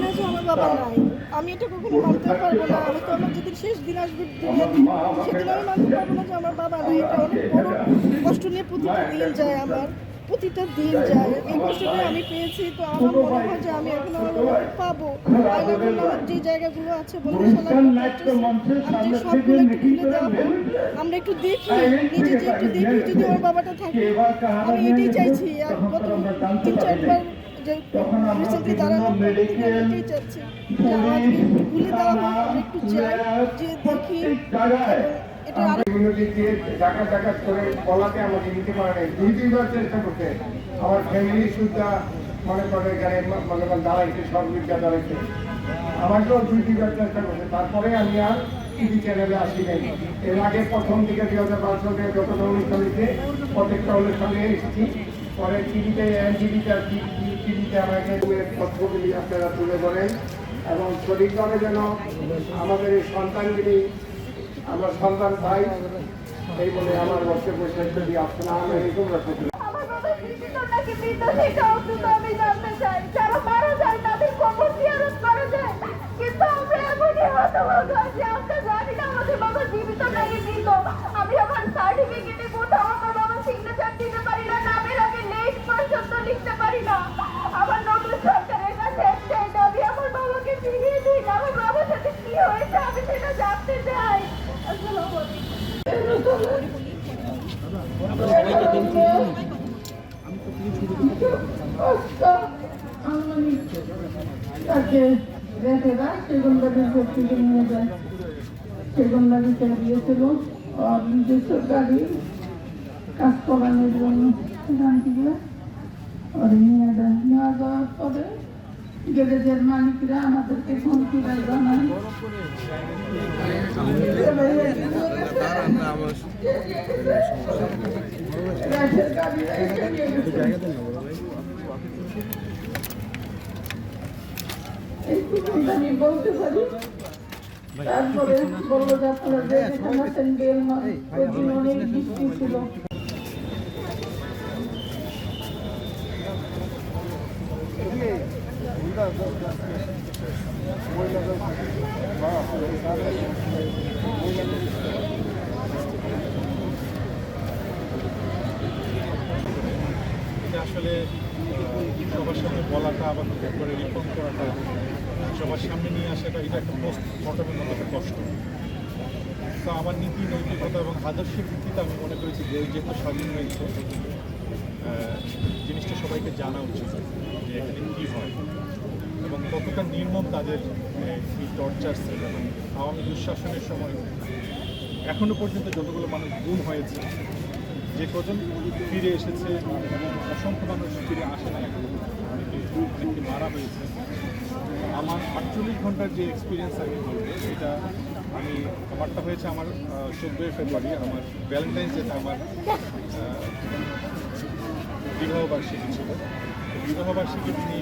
না যে আমার বাবা নাই? আমি এটা কখনো মানতে পারব না। আমি তো আমার যেদিন শেষ দিন আসবে সেদিন আমি মানতে পারব না যে আমার বাবা নাই। এটা অনেক বড় কষ্ট নিয়ে প্রতিটা দিন যায় আমার। প্রতিটা দিন যায়। এই কষ্টটা আমি পেয়েছি তো আমার মনে হয় যে আমি এখন আমার পাবো। যে জায়গাগুলো আছে বন্ধুশালা আমি যে সবগুলো একটু খুলে দেওয়া আমরা একটু দেখি নিজে যে একটু দেখি যদি আমার বাবাটা থাকে। আমি এটাই চাইছি আর গত তিন চারবার যে রিসেন্টলি এটাই চাচ্ছি যে আমাকে একটু খুলে দেওয়া হোক আমরা একটু যাই যে দেখি কমিউনিটিকে ডাকা করে বলাতে আমাকে নিতে পারে নাই। দুই তিনবার চেষ্টা করতে আমার ফ্যামিলি সুদ্ধা মনে করে এখানে মনে করেন দাঁড়াইছে সর্বিকটা দাঁড়াইছে। আমাকেও দুই তিনবার চেষ্টা করছে। তারপরে আমি আর টিভি চ্যানেলে আসি নাই। এর আগে প্রথম দিকে দুই হাজার বারো সালে যতটা অনুষ্ঠান প্রত্যেকটা অনুষ্ঠানে এসেছি। পরে টিভিতে এনটিভিতে টিভিতে আমাকে তথ্যগুলি আপনারা তুলে ধরেন। এবং সঠিকভাবে যেন আমাদের এই সন্তানগুলি আমরা সন্তান ভাই, এই বলে আমার বর্ষে শেষ যদি আসসালাম আলাইকুম রহমতুল্লাহ। আমি আমার চাই যারা মারা যায় তাদের কবর জিয়ারত করা যায় কিন্তু আমরা এমনই হতভাগা যে আমরা জানি না আমাদের বাবা জীবিত নাকি মৃত আমি আমার সার্টিফিকেটে কোথাও আমার বাবা সিগনেচার দিতে পারি না নামের আগে লেট পর্যন্ত লিখতে পারি না আমার নতুন সরকারের কাছে একটাই দাবি আমার বাবাকে ফিরিয়ে দিন আমার বাবার সাথে কি হয়েছে আমি সেটা জানতে চাই আসসালামু আলাইকুম তাকে রেখে দেয় সেগুলো থেকে নিয়ে যায় দিতে গিয়েছিল আর নিজস্ব গাড়ি কাজ করানোর জন্য সেখান থেকে ওর নিয়ে দেয় নেওয়া যাওয়ার পরে গ্যারেজের মালিকরা আমাদেরকে ফোন করে জানায় গাড়ি আমি বলতে পারি তারপরে আসলে সবার সামনে বলাটা আবার করে রিফর্ম করাটা সবার সামনে নিয়ে আসাটা এটা একটা পোস্ট মর্টমের মতো একটা কষ্ট। তো আমার নীতি, নৈতিকতা এবং আদর্শের ভিত্তিতে আমি মনে করেছি যে যেহেতু স্বাধীন হয়েছে জিনিসটা সবাইকে জানা উচিত যে এখানে কী হয়। এবং কতটা নির্মম তাদের এই টর্চার্স এবং আওয়ামী দুঃশাসনের সময় এখনও পর্যন্ত যতগুলো মানুষ গুম হয়েছে যে কজন ফিরে এসেছে, অসংখ্য মানুষ ফিরে আসে না অনেকে মারা হয়েছে। আমার আটচল্লিশ ঘণ্টার যে এক্সপিরিয়েন্স আমি বলব সেটা আমি আমারটা হয়েছে আমার চোদ্দোই ফেব্রুয়ারি আমার ভ্যালেন্টাইন্স ডেতে আমার বিবাহবার্ষিকী ছিল। বিবাহবার্ষিকী ঘটে